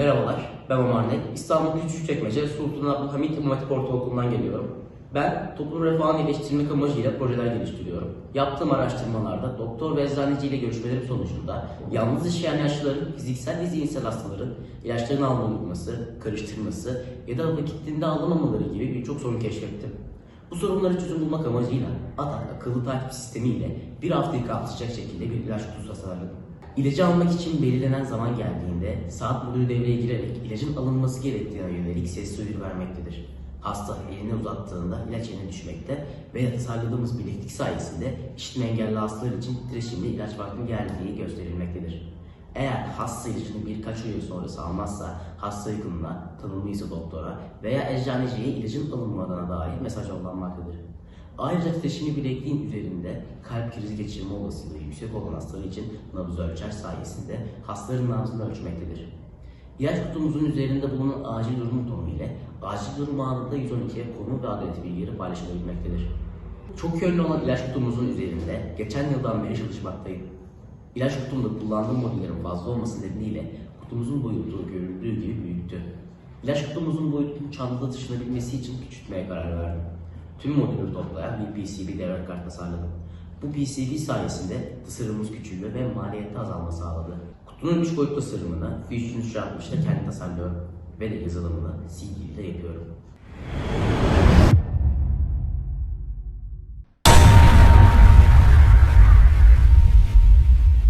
Merhabalar, ben Omar Net. İstanbul Küçükçekmece Sultan Abdülhamit İmam Hatip Ortaokulu'ndan geliyorum. Ben toplum refahını iyileştirmek amacıyla projeler geliştiriyorum. Yaptığım araştırmalarda doktor ve eczaneci ile görüşmelerim sonucunda yalnız yaşayan yaşlıların fiziksel ve zihinsel hastaların ilaçlarını almaması, karıştırması ya da vakitinde alınmamaları gibi birçok sorun keşfettim. Bu sorunlara çözüm bulmak amacıyla ATAK akıllı takip sistemiyle bir haftayı kapsayacak şekilde bir ilaç kutusu tasarladım. İlacı almak için belirlenen zaman geldiğinde saat modülü devreye girerek ilacın alınması gerektiğine yönelik sesli uyarı vermektedir. Hasta elini uzattığında ilaç eline düşmekte ve tasarladığımız bileklik sayesinde işitme engelli hastalar için titreşimli ilaç vakti geldiği gösterilmektedir. Eğer hasta ilacını birkaç ay sonrası almazsa hasta yakınına, tanımlıysa doktora veya eczaneciye ilacın alınmadığına dair mesaj yollanmaktadır. Ayrıca titreşimli bilekliğin üzerinde kalp krizi geçirme olasılığı yüksek olan hastalar için nabız ölçer sayesinde hastaların nabzını ölçmektedir. İlaç kutumuzun üzerinde bulunan acil durum butonu ile acil durum anında 112'ye konu ve adresi bilgileri paylaşılabilmektedir. Çok yönlü olan ilaç kutumuzun üzerinde geçen yıldan beri çalışmaktayım. İlaç kutumda kullandığım modüllerin fazla olması nedeniyle kutumuzun boyutu görüldüğü gibi büyüktü. İlaç kutumuzun boyutunun çantada taşınabilmesi için küçültmeye karar verdim. Tüm modülleri toplayan bir PCB devre kart tasarladım. Bu PCB sayesinde tasarımımız küçülme ve maliyette azalma sağladı. Kutunun 3 boyut tasarımını Fusion 360'da kendi tasarlıyorum ve de yazılımını CD ile yapıyorum.